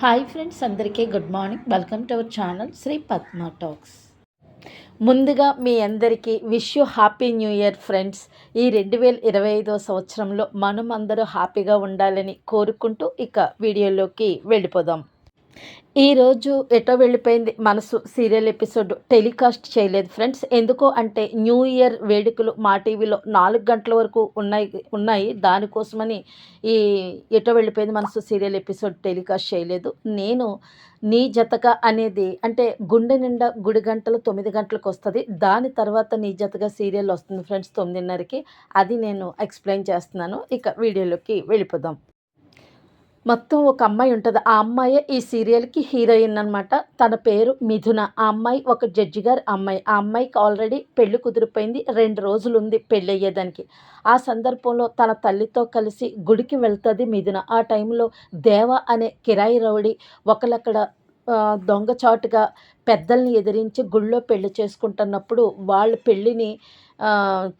Hi friends అందరికీ good morning welcome to our channel Shri Padma talks ముందుగా మీ అందరికీ wish you happy new year friends ఈ రెండు వేల ఇరవై ఐదో సంవత్సరంలో మనం అందరూ హ్యాపీగా ఉండాలని కోరుకుంటూ ఇక వీడియోలోకి వెళ్ళిపోదాం. ఈరోజు ఎటో వెళ్ళిపోయింది మనసు. సీరియల్ ఎపిసోడ్ టెలికాస్ట్ చేయలేదు. ఫ్రెండ్స్ ఎందుకో అంటే న్యూ ఇయర్ వేడుకలు మా టీవీలో నాలుగు గంటల వరకు ఉన్నాయి ఉన్నాయి. దానికోసమని ఈ ఎటో వెళ్ళిపోయింది మనసు సీరియల్ ఎపిసోడ్ టెలికాస్ట్ చేయలేదు. నేను నీ జతగా అనేది అంటే గుండె నిండా గుడి గంటలు తొమ్మిది గంటలకు వస్తుంది. దాని తర్వాత నీ జతగా సీరియల్ వస్తుంది ఫ్రెండ్స్ తొమ్మిదిన్నరకి. అది నేను ఎక్స్ప్లెయిన్ చేస్తున్నాను. ఇక వీడియోలోకి వెళ్ళిపోదాం. మొత్తం ఒక అమ్మాయి ఉంటుంది. ఆ అమ్మాయే ఈ సీరియల్కి హీరోయిన్ అనమాట తన పేరు మిథున. ఆ అమ్మాయి ఒక జడ్జి గారి అమ్మాయి. ఆ అమ్మాయికి ఆల్రెడీ పెళ్ళి కుదిరిపోయింది రెండు రోజులు ఉంది పెళ్ళి అయ్యేదానికి ఆ సందర్భంలో తన తల్లితో కలిసి గుడికి వెళ్తుంది మిథున. ఆ టైంలో దేవ అనే కిరాయి రౌడి ఒకళ్ళక్కడ దొంగచాటుగా పెద్దల్ని ఎదిరించి గుళ్ళో పెళ్ళి చేసుకుంటున్నప్పుడు వాళ్ళ పెళ్ళిని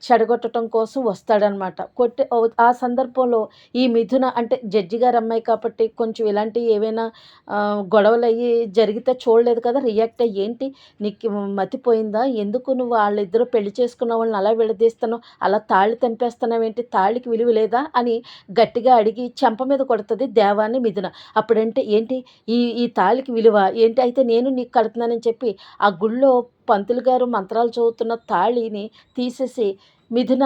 చెడగొట్టడం కోసం వస్తాడనమాట కొట్టి ఆ సందర్భంలో ఈ మిథున అంటే జడ్జి గారు అమ్మాయి కాబట్టి కొంచెం ఇలాంటివి ఏవైనా గొడవలు అయ్యి జరిగితే చూడలేదు కదా రియాక్ట్ అయ్యి ఏంటి? నీకు మతిపోయిందా? ఎందుకు నువ్వు వాళ్ళిద్దరూ పెళ్ళి చేసుకున్న వాళ్ళని అలా విడదీస్తున్నావు? అలా తాళి తెంపేస్తున్నావు ఏంటి? తాళికి విలువ లేదా? అని గట్టిగా అడిగి చెంప మీద కొడుతుంది దేవాన్ని మిథున. అప్పుడంటే ఏంటి? ఈ ఈ తాళికి విలువ? ఏంటి? అయితే నేను నీకు కడుతున్నానని చెప్పి ఆ గుళ్ళో పంతులు గారు మంత్రాలు చదువుతున్న తాళిని తీసేసి మిథున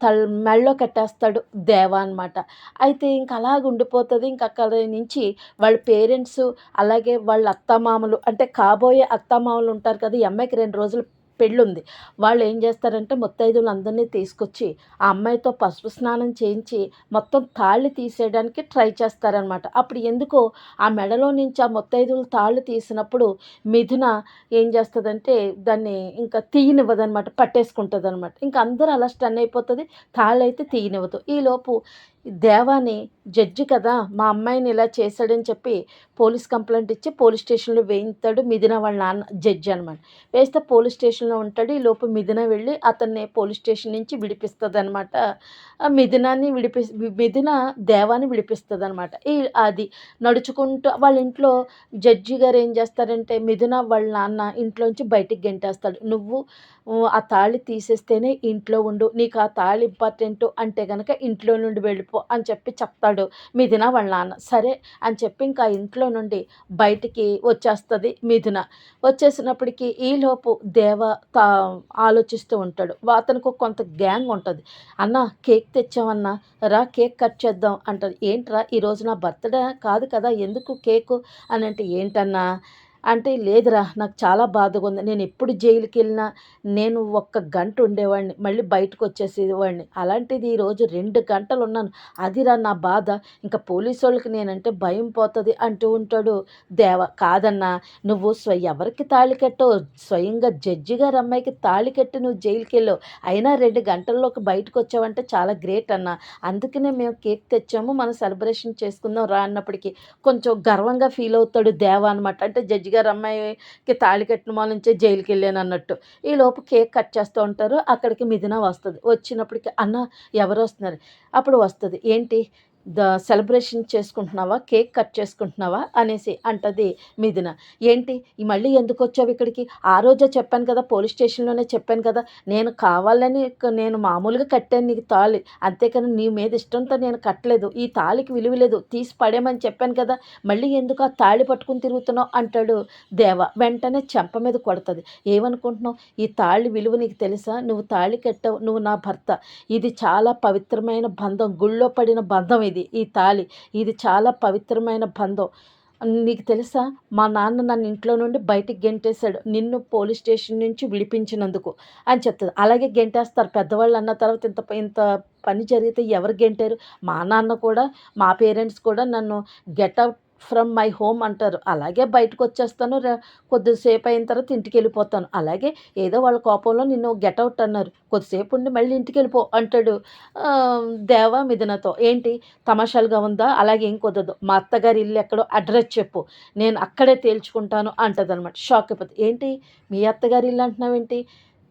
తల్ మెళ్ళో కట్టేస్తాడు దేవా అనమాట అయితే ఇంక అలాగ ఉండిపోతుంది. ఇంక అక్కడ నుంచి వాళ్ళ పేరెంట్స్ అలాగే వాళ్ళ అత్తమామలు అంటే కాబోయే అత్తమామలు ఉంటారు కదా ఈ అమ్మాయికి రెండు రోజులు పెళ్ళుంది. వాళ్ళు ఏం చేస్తారంటే ముత్తైదులు అందరినీ తీసుకొచ్చి ఆ అమ్మాయితో పసుపు స్నానం చేయించి మొత్తం తాళ్ళు తీసేయడానికి ట్రై చేస్తారనమాట అప్పుడు ఎందుకో ఆ మెడలో నుంచి ఆ ముత్తైదులు తాళ్ళు తీసినప్పుడు మిథున ఏం చేస్తుందంటే దాన్ని ఇంకా తీయనివ్వదనమాట పట్టేసుకుంటుంది అనమాట ఇంకా అందరూ అలా స్టన్ అయిపోతుంది తాళ్ళు అయితే తీయనివ్వదు. ఈలోపు దేవాని జడ్జి కదా మా అమ్మాయిని ఇలా చేశాడని చెప్పి పోలీస్ కంప్లైంట్ ఇచ్చి పోలీస్ స్టేషన్లో వేయిస్తాడు మిథున వాళ్ళ నాన్న జడ్జి అనమాట వేస్తే పోలీస్ స్టేషన్లో ఉంటాడు ఈ లోపు మిథున వెళ్ళి అతన్ని పోలీస్ స్టేషన్ నుంచి విడిపిస్తుంది అనమాట మిథునాన్ని విడిపి మిథున దేవాన్ని విడిపిస్తుంది అనమాట ఈ అది నడుచుకుంటూ వాళ్ళ ఇంట్లో జడ్జి గారు ఏం చేస్తారంటే మిథున వాళ్ళ నాన్న ఇంట్లోంచి బయటికి గెంటేస్తాడు. నువ్వు ఆ తాళి తీసేస్తేనే ఇంట్లో ఉండు నీకు ఆ తాళి ఇంపార్టెంట్ అంటే కనుక ఇంట్లో నుండి వెళ్ళిపో అని చెప్పి చెప్తాడు. మిథున వాళ్ళ నాన్న సరే అని చెప్పి ఇంకా ఇంట్లో నుండి బయటికి వచ్చేస్తుంది మిథున. వచ్చేసినప్పటికీ ఈలోపు దేవ తా ఆలోచిస్తూ ఉంటాడు. అతనికి కొంత గ్యాంగ్ ఉంటుంది. అన్న కేక్ తెచ్చామన్నా రా కేక్ కట్ చేద్దాం అంటారు ఏంట్రా ఈరోజు నా బర్త్డే కాదు కదా ఎందుకు కేకు? అని అంటే ఏంటన్నా? అంటే లేదురా నాకు చాలా బాధగా ఉంది నేను ఎప్పుడు జైలుకి వెళ్ళినా నేను ఒక్క గంట ఉండేవాడిని. మళ్ళీ బయటకు వచ్చేసేవాడిని అలాంటిది ఈరోజు రెండు గంటలు ఉన్నాను అదిరా నా బాధ. ఇంకా పోలీసు వాళ్ళకి నేనంటే భయం పోతుంది అంటూ ఉంటాడు దేవ. కాదన్నా నువ్వు స్వ ఎవరికి తాళి కట్టో స్వయంగా జడ్జి గారు అమ్మాయికి తాళి కట్టి నువ్వు జైలుకి వెళ్ళావు అయినా రెండు గంటల్లోకి బయటకు వచ్చావంటే చాలా గ్రేట్ అన్న. అందుకనే మేము కేక్ తెచ్చాము. మనం సెలబ్రేషన్ చేసుకుందాం రా అన్నప్పటికీ కొంచెం గర్వంగా ఫీల్ అవుతాడు దేవ అనమాట అంటే జడ్జి గారు అమ్మాయికి తాళి కట్టిన వాళ్ళ నుంచే జైలుకి వెళ్ళాను అన్నట్టు ఈ లోపు కేక్ కట్ చేస్తూ ఉంటారు అక్కడికి మిథున వస్తుంది. వచ్చినప్పటికి అన్న ఎవరు వస్తున్నారు? అప్పుడు వస్తుంది. ఏంటి? ద సెలబ్రేషన్ చేసుకుంటున్నావా? కేక్ కట్ చేసుకుంటున్నావా? అనేసి అంటది మిథున. ఏంటి? మళ్ళీ ఎందుకు వచ్చావు ఇక్కడికి? ఆ రోజే చెప్పాను కదా పోలీస్ స్టేషన్లోనే చెప్పాను కదా. నేను కావాలని నేను మామూలుగా కట్టాను నీకు తాళి. అంతేకాని నీ మీద ఇష్టంతో నేను కట్టలేదు. ఈ తాళికి విలువ లేదు. తీసి పడేమని చెప్పాను కదా. మళ్ళీ ఎందుకు ఆ తాళి పట్టుకుని తిరుగుతున్నావు? అంటాడు దేవ. వెంటనే చెంప మీద కొడుతుంది. ఏమనుకుంటున్నావు? ఈ తాళి విలువ నీకు తెలుసా? నువ్వు తాళి కట్టావు. నువ్వు నా భర్త. ఇది చాలా పవిత్రమైన బంధం. గుళ్ళో పడిన బంధం ఇది. ఇది ఈ తాళి. ఇది చాలా పవిత్రమైన బంధం. నీకు తెలుసా? మా నాన్న నన్ను ఇంట్లో నుండి బయటికి గెంటేశాడు. నిన్ను పోలీస్ స్టేషన్ నుంచి విడిపించినందుకు అని చెప్తుంది అలాగే గెంటేస్తారు. పెద్దవాళ్ళు అన్న తర్వాత ఇంత ఇంత పని జరిగితే ఎవరు గెంటారు? మా నాన్న కూడా మా పేరెంట్స్ కూడా నన్ను గెటప్ ఫ్రమ్ మై హోమ్ అంటారు. అలాగే బయటకు వచ్చేస్తాను కొద్దిసేపు అయిన తర్వాత ఇంటికి వెళ్ళిపోతాను అలాగే ఏదో వాళ్ళ కోపంలో నిన్ను గెట్అవుట్ అన్నారు. కొద్దిసేపు ఉండి మళ్ళీ ఇంటికి వెళ్ళిపో అంటాడు దేవా మిథునతో. ఏంటి? తమాషాలుగా ఉందా? అలాగే ఏం కుదరదు. మా అత్తగారి ఇల్లు ఎక్కడో అడ్రస్ చెప్పు. నేను అక్కడే తేల్చుకుంటాను అంటదనమాట. షాక్ అయిపోతుంది ఏంటి? మీ అత్తగారి ఇల్లు అంటున్నావేంటి?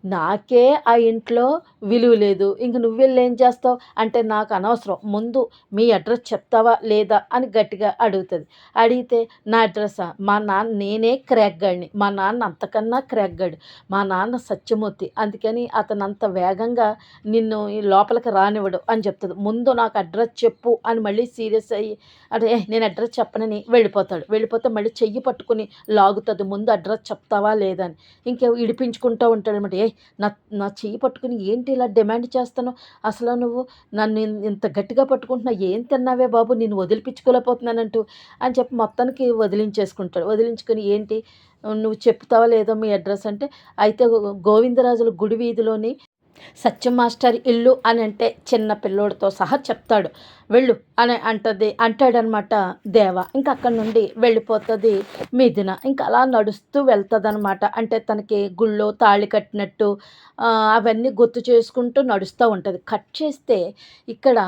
నాకే ఆ ఇంట్లో విలువ లేదు. ఇంక నువ్వెళ్ళి ఏం చేస్తావు? అంటే నాకు అనవసరం. ముందు మీ అడ్రస్ చెప్తావా లేదా అని గట్టిగా అడుగుతుంది. అడిగితే నా అడ్రస్ మా నాన్న నేనే క్రాక్గాడిని. మా నాన్న అంతకన్నా క్రాక్గాడు. మా నాన్న సత్యమూర్తి. అందుకని అతను అంత వేగంగా నిన్ను ఈ లోపలికి రానివ్వడు అని చెప్తుంది. ముందు నాకు అడ్రస్ చెప్పు అని మళ్ళీ సీరియస్ అయ్యి అదే నేను అడ్రస్ చెప్పనని వెళ్ళిపోతాడు. వెళ్ళిపోతే మళ్ళీ చెయ్యి పట్టుకుని లాగుతుంది. ముందు అడ్రస్ చెప్తావా లేదని ఇంకే ఇడిపించుకుంటూ ఉంటాడు అనమాట ఏ నా నా చెయ్యి పట్టుకుని ఏంటి ఇలా డిమాండ్ చేస్తాను? అసలు నువ్వు నన్ను ఇంత గట్టిగా పట్టుకుంటున్నా ఏం తిన్నావే బాబు? నేను వదిలిపించుకోలేకపోతున్నానంటూ అని చెప్పి మొత్తానికి వదిలించేసుకుంటాడు. వదిలించుకుని ఏంటి? నువ్వు చెప్తావా లేదో మీ అడ్రస్ అంటే అయితే గోవిందరాజుల గుడి వీధిలోని సత్యం మాస్టర్ ఇల్లు అని అంటే చిన్న పిల్లోడితో సహా చెప్తాడు. వెళ్ళు అని అంటది అంటాడనమాట దేవ. ఇంకా అక్కడి నుండి వెళ్ళిపోతుంది మిథున. ఇంకా అలా నడుస్తూ వెళ్తుంది అంటే తనకి గుళ్ళో తాళి కట్టినట్టు అవన్నీ గుర్తు చేసుకుంటూ నడుస్తూ ఉంటుంది. కట్ చేస్తే ఇక్కడ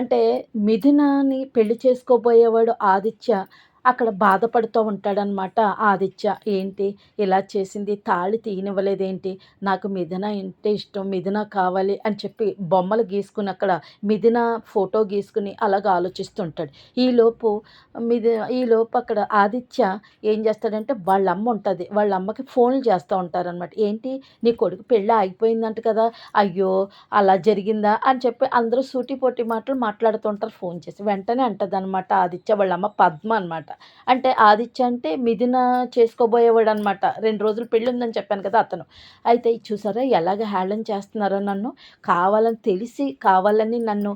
అంటే మిథునాని పెళ్ళి చేసుకోబోయేవాడు ఆదిత్య. అక్కడ బాధపడుతూ ఉంటాడనమాట ఆదిత్య. ఏంటి? ఇలా చేసింది తాళి తీయనివ్వలేదేంటి? నాకు మిథున అంటే ఇష్టం మిథున కావాలి అని చెప్పి బొమ్మలు గీసుకుని అక్కడ మిథున ఫోటో గీసుకుని అలాగ ఆలోచిస్తుంటాడు. ఈలోపు మిథు ఈలోపు అక్కడ ఆదిత్య ఏం చేస్తాడంటే వాళ్ళ అమ్మ ఉంటుంది. వాళ్ళ అమ్మకి ఫోన్లు చేస్తూ ఉంటారనమాట ఏంటి? నీ కొడుకు పెళ్ళి ఆగిపోయిందంట కదా అయ్యో అలా జరిగిందా అని చెప్పి అందరూ సూటిపోటి మాటలు మాట్లాడుతుంటారు ఫోన్ చేసి. వెంటనే అంటదనమాట ఆదిత్య వాళ్ళ అమ్మ పద్మ అనమాట అంటే ఆదిత్య అంటే మిథున చేసుకోబోయేవాడు అనమాట రెండు రోజులు పెళ్ళి ఉందని చెప్పాను కదా అతను. అయితే ఇది చూసారా? ఎలాగ హేళన చేస్తున్నారో నన్ను? కావాలని తెలిసి కావాలని నన్ను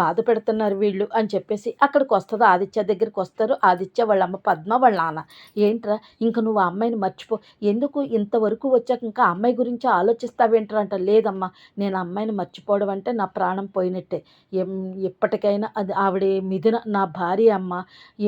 బాధ పెడుతున్నారు వీళ్ళు అని చెప్పేసి అక్కడికి వస్తుంది. ఆదిత్య దగ్గరికి వస్తారు. ఆదిత్య వాళ్ళ అమ్మ పద్మ వాళ్ళ నాన్న. ఏంట్రా? ఇంక నువ్వు ఆ అమ్మాయిని మర్చిపో. ఎందుకు ఇంతవరకు వచ్చాక ఇంకా అమ్మాయి గురించి ఆలోచిస్తావేంట్రా అంట. లేదమ్మా నేను అమ్మాయిని మర్చిపోవడం అంటే నా ప్రాణం పోయినట్టే. ఎం ఎప్పటికైనా అది ఆవిడ మిథున నా భార్య అమ్మ.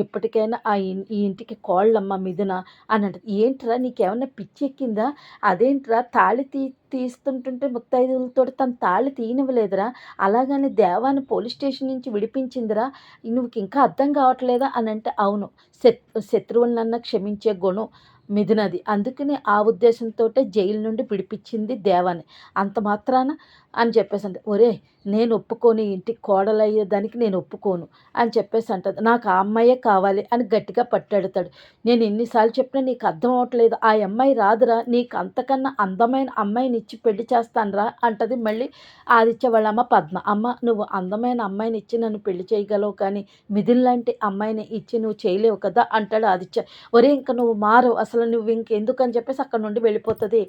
ఎప్పటికైనా ఆ ఈ ఇంటికి కోళ్ళమ్మ మిథున అని అంటది. ఏంట్రా నీకేమన్నా పిచ్చి ఎక్కిందా? అదేంట్రా తాళి తీ తీస్తుంటుంటే ముత్తైదులతో తను తాళి తీయనివ్వలేదురా. అలాగని దేవాన్ని పోలీస్ స్టేషన్ నుంచి విడిపించిందిరా. నువ్వు ఇంకా అర్థం కావట్లేదా? అని అంటే అవును. శత్ శత్రువులనన్నా క్షమించే గుణం మిథునది. అందుకని ఆ ఉద్దేశంతో జైలు నుండి విడిపించింది దేవాన్ని. అంత మాత్రాన? అని చెప్పేసి అంటే ఒరే నేను ఒప్పుకొని ఇంటికి ఇంటికి కోడలయ్యేదానికి నేను ఒప్పుకోను అని చెప్పేసి అంటది. నాకు ఆ అమ్మాయే కావాలి అని గట్టిగా పట్టాడుతాడు. నేను ఎన్నిసార్లు చెప్పినా నీకు అర్థం అవట్లేదు. ఆ అమ్మాయి రాదురా నీకు అంతకన్నా అందమైన అమ్మాయిని ఇచ్చి పెళ్ళి చేస్తానురా అంటది మళ్ళీ ఆదిత్య వాళ్ళ అమ్మ పద్మ. అమ్మ నువ్వు అందమైన అమ్మాయిని ఇచ్చి నన్ను పెళ్ళి చేయగలవు కానీ మిథున్ లాంటి అమ్మాయిని ఇచ్చి నువ్వు చేయలేవు కదా అంటాడు ఆదిత్య. ఒరే ఇంక నువ్వు మారు అసలు నువ్వు ఇంకెందుకు అని చెప్పేసి అక్కడ నుండి వెళ్ళిపోతుంది.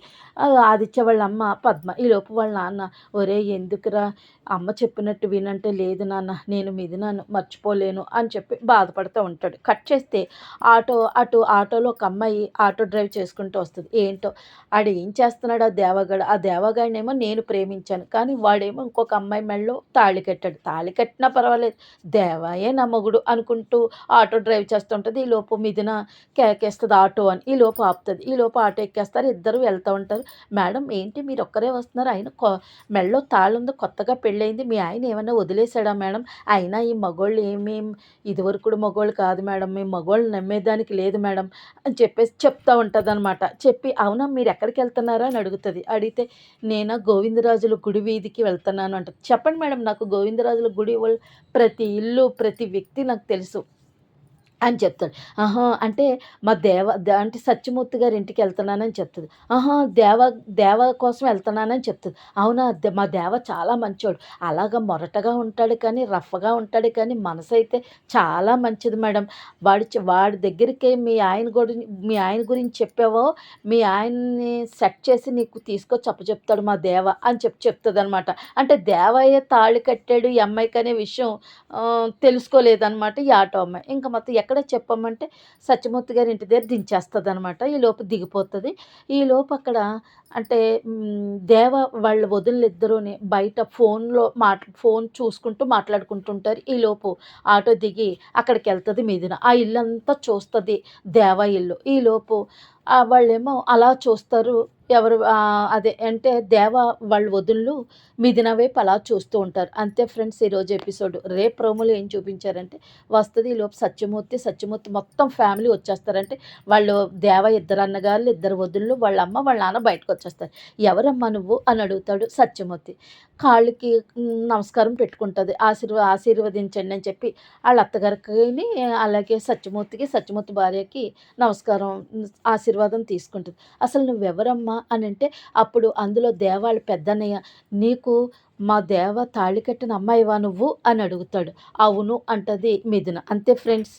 ఆదిత్య వాళ్ళ అమ్మ పద్మ. ఈ లోపు వాళ్ళ నాన్న ఒరే ఎందుకురా అమ్మ చెప్పినట్టు వినంటే లేదు నాన్న నేను మీది మర్చిపోలేను అని చెప్పి బాధపడుతూ ఉంటాడు. కట్ చేస్తే ఆటో అటు ఆటోలో ఒక అమ్మాయి ఆటో డ్రైవ్ చేసుకుంటూ వస్తుంది. ఏంటో? ఆడు ఏం చేస్తున్నాడు ఆ దేవగాడు? ఆ దేవగాడినేమో నేను ప్రేమించాను కానీ వాడేమో ఇంకొక అమ్మాయి మెళ్ళలో తాళి కట్టాడు. తాళి కట్టినా పర్వాలేదు. దేవాయే నా మొగుడు అనుకుంటూ ఆటో డ్రైవ్ చేస్తుంటుంది ఈ లోపు మిదిన కేకేస్తుంది ఆటో అని ఈ లోపు ఆపుతుంది. ఈ లోపు ఆటో ఎక్కేస్తారు. ఇద్దరు వెళ్తూ ఉంటారు. మేడం ఏంటి మీరు ఒక్కరే వస్తున్నారు? ఆయన కొ మెళ్ళో తాళుంది కొత్తగా పెట్టి పెళ్ళయింది. మీ ఆయన ఏమైనా వదిలేశాడా మేడం? అయినా ఈ మగోళ్ళు ఏమీ ఇదివరకు కూడా మగోళ్ళు కాదు మేడం. మేము మగోళ్ళు నమ్మేదానికి లేదు మేడం అని చెప్పేసి చెప్తా ఉంటుందన్నమాట. చెప్పి అవునా మీరు ఎక్కడికి వెళ్తున్నారా? అని అడుగుతుంది. అడిగితే నేను గోవిందరాజుల గుడి వీధికి వెళ్తున్నాను అంట చెప్పండి మేడం నాకు గోవిందరాజుల గుడి వాళ్ళు ప్రతి ఇల్లు ప్రతి వ్యక్తి నాకు తెలుసు. అని చెప్తాడు. ఆహా అంటే మా దేవ ద- అంటే సత్యమూర్తి గారి ఇంటికి వెళ్తున్నానని చెప్తుంది. ఆహా దేవ దేవ కోసం వెళ్తున్నానని చెప్తుంది. అవునా మా దేవ చాలా మంచోడు. అలాగా మొరటగా ఉంటాడు కానీ రఫ్గా ఉంటాడు కానీ మనసు అయితే చాలా మంచిది మేడం. వాడి వాడి దగ్గరికి మీ ఆయన గురించి మీ ఆయన గురించి చెప్పావో మీ ఆయన్ని సెట్ చేసి నీకు తీసుకొచ్చి అప్పచెప్తాడు మా దేవ అని చెప్పి చెప్తుంది అనమాట అంటే దేవయ్య తాళి కట్టాడు ఈ అమ్మాయికి అనే విషయం తెలుసుకోలేదన్నమాట ఈ ఆటో అమ్మాయి. ఇంకా మొత్తం ఎక్కడ చెప్పమంటే సత్యమూర్తి గారి ఇంటి దగ్గర దించేస్తుంది అనమాట ఈ లోపు దిగిపోతుంది. ఈ లోపు అక్కడ అంటే దేవ వాళ్ళ వదినలు బయట ఫోన్లో మాట్ ఫోన్ చూసుకుంటూ మాట్లాడుకుంటుంటారు. ఈ లోపు ఆటో దిగి అక్కడికి వెళ్తుంది మీదిన. ఆ ఇల్లు అంతా చూస్తుంది దేవ ఇల్లు. ఈ లోపు వాళ్ళేమో అలా చూస్తారు. ఎవరు అదే అంటే దేవ వాళ్ళ వదులు మిదినవే అలా చూస్తూ ఉంటారు. అంతే ఫ్రెండ్స్ ఈరోజు ఎపిసోడ్. రేపు ప్రోమోలో ఏం చూపించారంటే వస్తుంది ఈ లోపు సత్యమూర్తి సత్యమూర్తి మొత్తం ఫ్యామిలీ వచ్చేస్తారంటే వాళ్ళు దేవ ఇద్దరు అన్నగారులు ఇద్దరు వదులు వాళ్ళ అమ్మ వాళ్ళ నాన్న బయటకు వచ్చేస్తారు. ఎవరమ్మా నువ్వు? అని అడుగుతాడు సత్యమూర్తి. కాళ్ళకి నమస్కారం పెట్టుకుంటుంది. ఆశీర్వ ఆశీర్వదించండి అని చెప్పి వాళ్ళ అత్తగారికి అలాగే సత్యమూర్తికి సత్యమూర్తి భార్యకి నమస్కారం ఆశీర్వాదం తీసుకుంటుంది. అసలు నువ్వెవరమ్మా అని అంటే అప్పుడు అందులో దేవాళ్ళ పెద్దన్నయ్య నీకు మా దేవ తాళి కట్టిన అమ్మాయివా నువ్వు? అని అడుగుతాడు. అవును అంటది మిథున. అంతే ఫ్రెండ్స్?